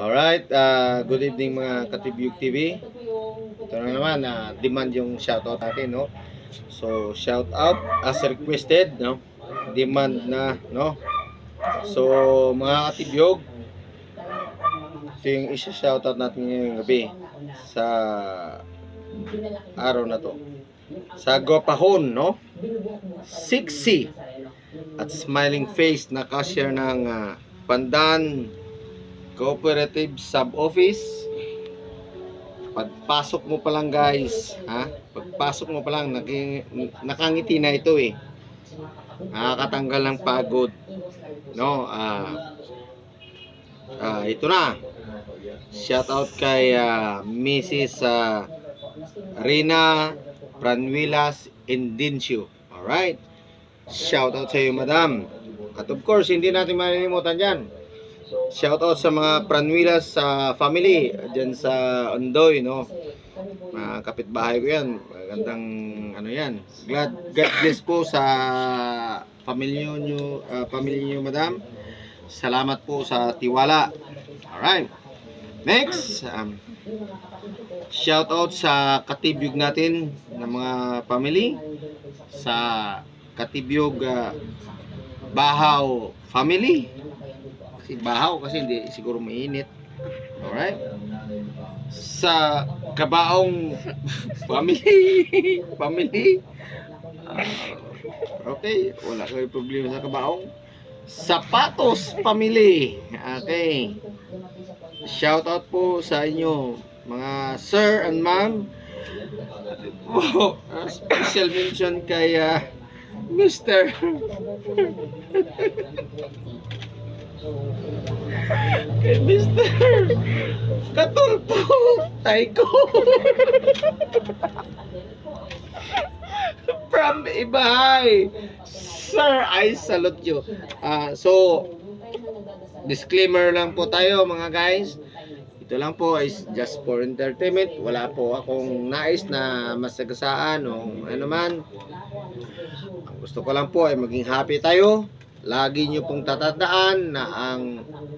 Alright, uh, good evening mga Katibyug TV. Ito na naman, na demand yung shoutout natin, no? So, shout out as requested, no? Demand na, no? So, mga Katibyog, ito yung isa-shoutout natin ngayong gabi sa araw na to. Sa Gopahon, no? Sexy at smiling face na cashier ng ah, Pandan Cooperative Sub-Office. Pagpasok mo pa lang guys, ha? Pagpasok mo pa lang, nakangiti na ito eh. Nakakatanggal ng pagod. No, ah ah, ito na. Shout out kay ah, Mrs. ah, Rina Pranuilas Indincio. Alright. Shout out sa iyo, madam. At of course, hindi natin malilimutan dyan. Shout out sa mga Pranuilas sa family dyan sa Ondoy, no? Mga kapitbahay ko yan. Magandang ano yan. Glad, God bless po sa pamilya nyo, ah, pamilya nyo, madam. Salamat po sa tiwala. Alright. Next, um, shout out sa katibyog natin ng mga family sa katibyog ah, Bahaw family Bahaw kasi hindi siguro mainit. Alright? Sa Kabaong family family Ah, okay wala kayo problema sa Kabaong. Sapatos family okay. Shout out po sa inyo mga sir and ma'am. Oh, special mention kay ah, Mr. kay Mr. Katulpo Taiko from Ibahay. Sir, I salute you. Ah, so disclaimer lang po tayo mga guys. Ito lang po is just for entertainment. Wala po akong nais na masagasaan o ano man. Ang gusto ko lang po ay maging happy tayo lagi nyo pong tatandaan na ang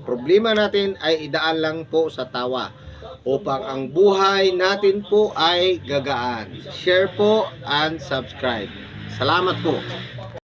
problema natin ay idaan lang po sa tawa upang ang buhay natin po ay gagaan. Share po and subscribe. Salamat po.